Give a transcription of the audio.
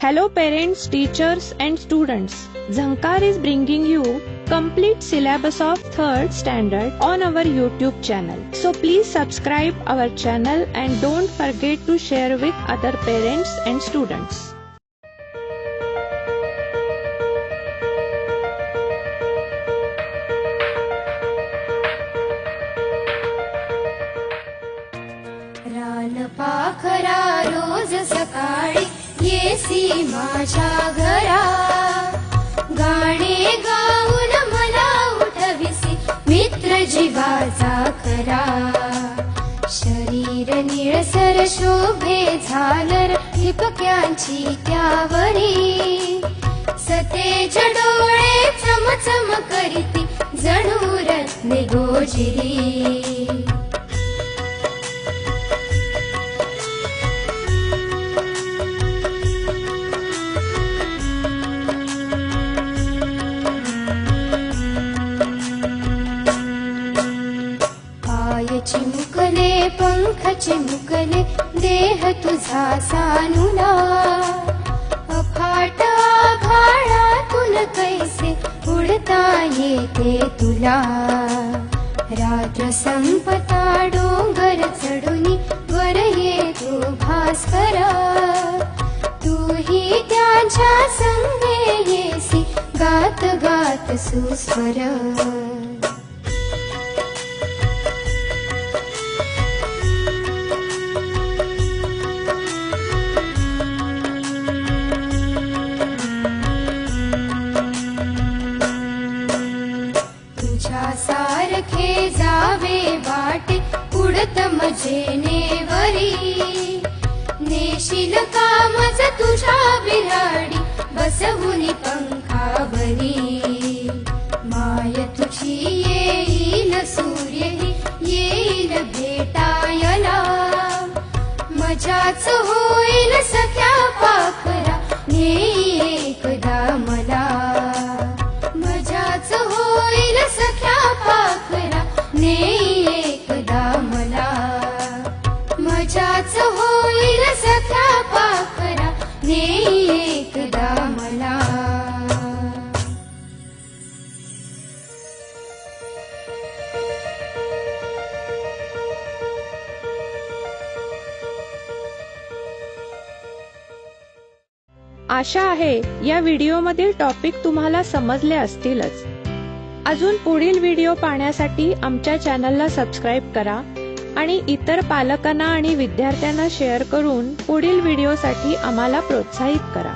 Hello parents, teachers and students. Zankar is bringing you complete syllabus of 3rd standard on our YouTube channel. So please subscribe our channel and don't forget to share with other parents and students. रान पाखरा रोज सकाळी AC माझ्या घरा गाणे gown मला उठविसी मित्र जीवाचा खरा शरीर निळसर शोभे झालर ठिपक्यांची त्यावरी। सतेज डोळे चमचम करीती जणू रत्ने गोजिरी चिमुकले पंख चिमुकले देह तुझा सानुला अफाट आभाळातून कैसे उडता येते तुला रात्र संपता डोंगर चढुनी वर येतो भास्कर। तूही त्याच्या संगे येसी गात गात सुस्वर सारखे जावे वाटे उडत मजेने वरी नेशील कामच तुझ्या बिराडी बसवुनी पंखावरी माय तुझी येईल सूर्यही येईल भेटायला मजाच होईल सख्या पाखरा नेई एकदा मला। मजाच होईल पाखरा एकदा मला मजाच होईल पाखरा. एकदा मला आशा आहे या व्हिडिओमधील टॉपिक तुम्हाला समजले असतीलच. अजून पुढील व्हिडिओ पाहण्यासाठी आमच्या चॅनलला सबस्क्राईब करा आणि इतर पालकांना आणि विद्यार्थ्यांना शेअर करून पुढील व्हिडिओसाठी आम्हाला प्रोत्साहित करा.